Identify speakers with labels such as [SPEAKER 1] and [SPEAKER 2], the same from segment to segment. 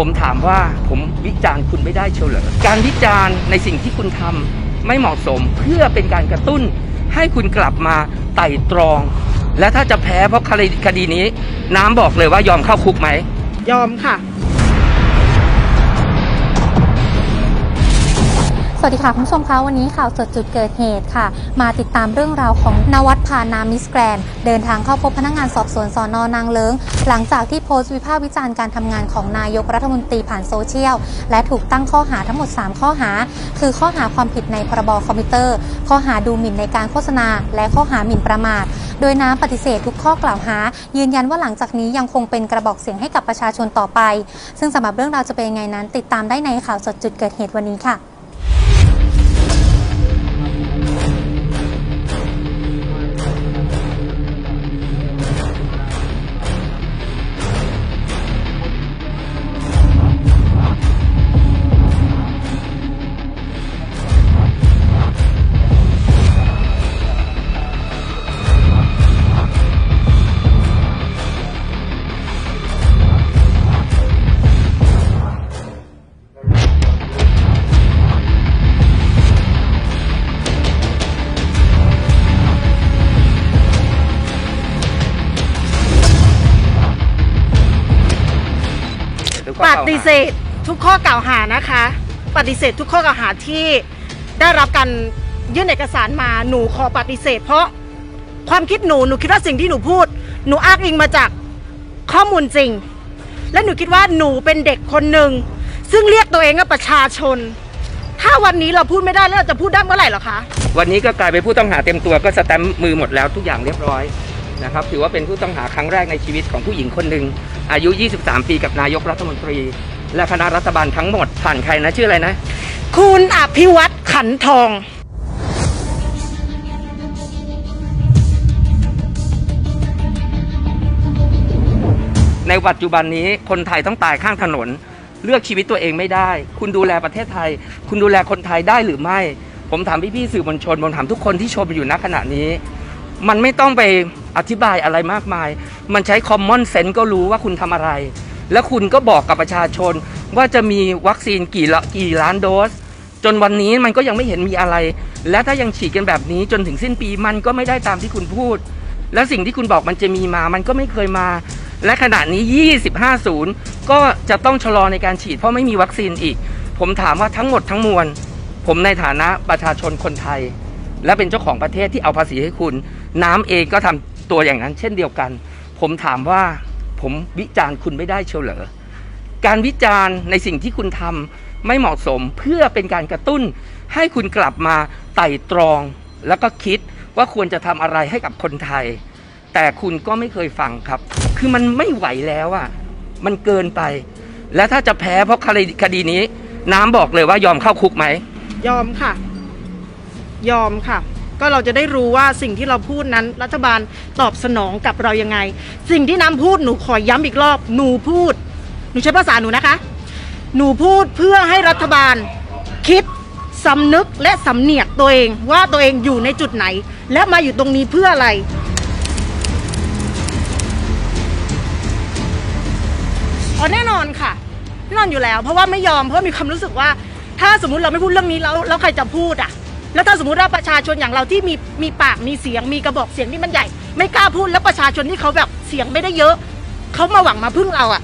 [SPEAKER 1] ผมถามว่าผมวิจารณ์คุณไม่ได้เชียวเหรอการวิจารณ์ในสิ่งที่คุณทำไม่เหมาะสมเพื่อเป็นการกระตุ้น ให้คุณกลับมาไต่ตรอง และถ้าจะแพ้เพราะคดีคดีนี้ น้ำบอกเลยว่ายอมเข้าคุกไหม
[SPEAKER 2] ยอมค่ะ
[SPEAKER 3] สวัสดีค่ะคุณผู้ชมคะวันนี้ข่าวสดจุดเกิดเหตุค่ะ มาติดตามเรื่องราวของนวัดพานามิสแกรนเดินทางเข้าพบพนักงานสอบสวนสอนอนางเลิงหลังจากที่โพสต์วิพากษ์วิจารณ์การทำงานของนายกรัฐมนตรีผ่านโซเชียล และถูกตั้งข้อหาทั้งหมด 3 ข้อหา คือข้อหาความผิดในพรบคอมพิวเตอร์ ข้อหาดูหมิ่นในการโฆษณา และข้อหาหมิ่นประมาท โดยน้ำปฏิเสธทุกข้อกล่าวหา ยืนยันว่าหลังจากนี้ยังคงเป็นกระบอกเสียงให้กับประชาชนต่อไป ซึ่งสำหรับเรื่องราวจะเป็นยังไงนั้น ติดตามได้ในข่าวสดจุดเกิดเหตุวันนี้ค่ะ
[SPEAKER 2] ปฏิเสธทุกข้อกล่าวหานะคะ ปฏิเสธทุกข้อกล่าวหาที่ได้รับการยื่นเอกสารมาหนูขอปฏิเสธ เพราะความคิดหนูหนูคิดว่าสิ่งที่หนูพูด หนูอ้างอิงมาจากข้อมูลจริง และหนูคิดว่าหนูเป็นเด็กคนหนึ่งซึ่งเรียกตัวเองว่าประชาชน ถ้าวันนี้เราพูดไม่ได้แล้วเราจะพูดได้เมื่อไหร่เหรอคะ
[SPEAKER 1] วันนี้ก็กลายเป็นผู้ต้องหาเต็มตัวก็สแตมป์มือหมดแล้วทุกอย่างเรียบร้อย นะครับถือว่าเป็นผู้ต้องหาครั้งแรกในชีวิตของผู้หญิงคนหนึ่งอายุ 23 ปีกับนายกรัฐมนตรี และคณะรัฐบาลทั้งหมดผ่านใครนะชื่ออะไรนะ
[SPEAKER 2] คุณอภิวัตขันทอง
[SPEAKER 1] ในปัจจุบันนี้คนไทยต้องตายข้างถนน เลือกชีวิตตัวเองไม่ได้ คุณดูแลประเทศไทย คุณดูแลคนไทยได้หรือไม่ ผมถามพี่ๆสื่อมวลชนผมถามทุกคนที่ชมอยู่ณขณะนี้ มันไม่ต้องไปอธิบายอะไรมากมาย มันใช้ common sense ก็รู้ว่าคุณทำอะไร แล้วคุณก็บอกกับประชาชนว่าจะมีวัคซีนกี่ละกี่ล้านโดส จนวันนี้มันก็ยังไม่เห็นมีอะไร และถ้ายังฉีดกันแบบนี้จนถึงสิ้นปีมันก็ไม่ได้ตามที่คุณพูด และสิ่งที่คุณบอกมันจะมีมา มันก็ไม่เคยมา และขณะนี้ 25ศูนย์ก็จะต้องชะลอในการฉีดเพราะไม่มีวัคซีนอีก ผมถามว่าทั้งหมดทั้งมวล ผมในฐานะประชาชนคนไทย และเป็นเจ้าของประเทศที่เอาภาษีให้คุณ น้ำเองก็ทำตัวอย่างนั้น เช่นเดียวกัน ผมถามว่าผมวิจารณ์คุณไม่ได้เชียวเหรอการวิจารณ์ในสิ่งที่คุณทำไม่เหมาะสมเพื่อเป็นการกระตุ้น ให้คุณกลับมาไต่ตรอง แล้วก็คิดว่าควรจะทำอะไรให้กับคนไทย แต่คุณก็ไม่เคยฟังครับ คือมันไม่ไหวแล้วอะมันเกินไป และถ้าจะแพ้เพราะคดคดีนี้ น้ำบอกเลยว่ายอมเข้าคุกไหม
[SPEAKER 2] ยอมค่ะ ยอมค่ะ ก็เราจะได้รู้ว่าสิ่งที่เราพูดนั้น รัฐบาลตอบสนองกับเรายังไง สิ่งที่น้ำพูดหนูขอย้ำอีกรอบ หนูพูด หนูใช้ภาษาหนูนะคะ หนูพูดเพื่อให้รัฐบาลคิดสำนึกและสำเนียกตัวเองว่าตัวเองอยู่ในจุดไหน และมาอยู่ตรงนี้เพื่ออะไรอ๋อแน่นอนค่ะแน่นอนอยู่แล้ว เพราะว่าไม่ยอมเพราะมีความรู้สึกว่า ถ้าสมมุติเราไม่พูดเรื่องนี้แล้วแล้วใครจะพูดอะ แล้วถ้าสมมติว่าประชาชนอย่างเราที่มีมีปากมีเสียงมีกระบอกเสียงที่มันใหญ่ ไม่กล้าพูดแล้วประชาชนที่เขาแบบเสียงไม่ได้เยอะเขามาหวังมาพึ่งเราอะ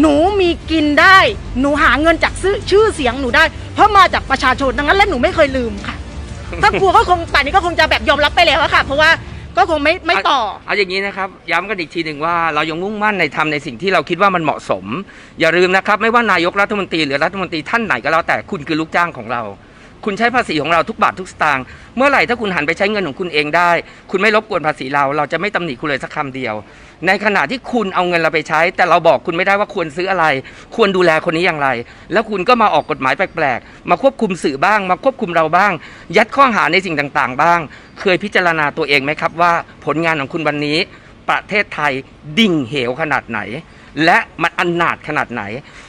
[SPEAKER 2] หนูมีกินได้ หนูหาเงินจากซื้อชื่อเสียงหนูได้ เพราะมาจากประชาชนดังนั้นและหนูไม่เคยลืมค่ะ ถ้ากลัวก็คงป่านนี้ก็คงจะแบบยอมรับไปแล้วอะค่ะ เพราะว่าก็คงไม่ไม่ต่อ
[SPEAKER 1] เอาอย่างนี้นะครับ ย้ำกันอีกทีหนึ่งว่าเรายังมุ่งมั่นในทำในสิ่งที่เราคิดว่ามันเหมาะสม อย่าลืมนะครับ ไม่ว่านายกรัฐมนตรีหรือรัฐมนตรีท่านไหนก็แล้วแต่คุณคือลูกจ้างของเรา คุณใช้ภาษีของเราทุกบาททุกสตางค์เมื่อไหร่ถ้าคุณหันไปใช้เงินของคุณเองได้ คุณไม่รบกวนภาษีเรา เราจะไม่ตำหนิคุณเลยสักคำเดียว ในขณะที่คุณเอาเงินเราไปใช้ แต่เราบอกคุณไม่ได้ว่าควรซื้ออะไร ควรดูแลคนนี้อย่างไร แล้วคุณก็มาออกกฎหมายแปลกๆ มาควบคุมสื่อบ้าง มาควบคุมเราบ้าง ยัดข้อหาในสิ่งต่างๆ บ้าง เคยพิจารณาตัวเองไหมครับว่า ผลงานของคุณวันนี้ ประเทศไทยดิ่งเหวขนาดไหน และมันอันนาถขนาดไหน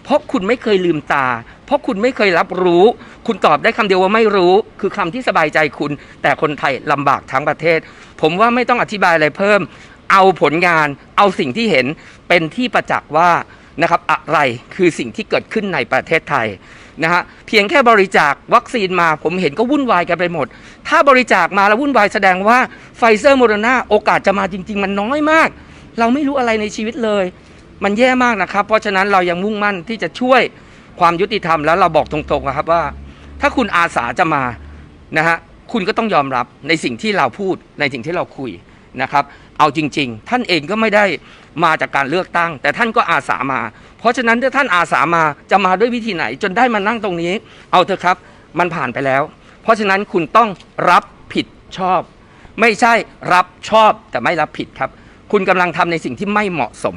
[SPEAKER 1] เพราะคุณไม่เคยลืมตา เพราะคุณไม่เคยรับรู้ คุณตอบได้คำเดียวว่าไม่รู้ คือคำที่สบายใจคุณ แต่คนไทยลำบากทั้งประเทศ ผมว่าไม่ต้องอธิบายอะไรเพิ่ม เอาผลงาน เอาสิ่งที่เห็นเป็นที่ประจักษ์ว่านะครับอะไรคือสิ่งที่เกิดขึ้นในประเทศไทยนะฮะเพียงแค่บริจาควัคซีนมาผมเห็นก็วุ่นวายกันไปหมด ถ้าบริจาคมาแล้ววุ่นวายแสดงว่าไฟเซอร์โมเดอร์นาโอกาสจะมาจริง ๆ มันน้อยมาก เราไม่รู้อะไรในชีวิตเลย มันแย่มากนะครับ เพราะฉะนั้นเรายังมุ่งมั่นที่จะช่วยความยุติธรรมแล้วเราบอกตรงๆนะครับว่า ถ้าคุณอาสาจะมานะฮะคุณก็ต้องยอมรับในสิ่งที่เราพูดในสิ่งที่เราคุยนะครับ เอาจริง ๆ ท่านเองก็ไม่ได้มาจากการเลือกตั้ง แต่ท่านก็อาสามา เพราะฉะนั้นถ้าท่านอาสามาจะมาด้วยวิธีไหน จนได้มานั่งตรงนี้ เอาเถอะครับ มันผ่านไปแล้ว เพราะฉะนั้นคุณต้องรับผิดชอบ ไม่ใช่รับชอบแต่ไม่รับผิดครับ คุณกำลังทำในสิ่งที่ไม่เหมาะสม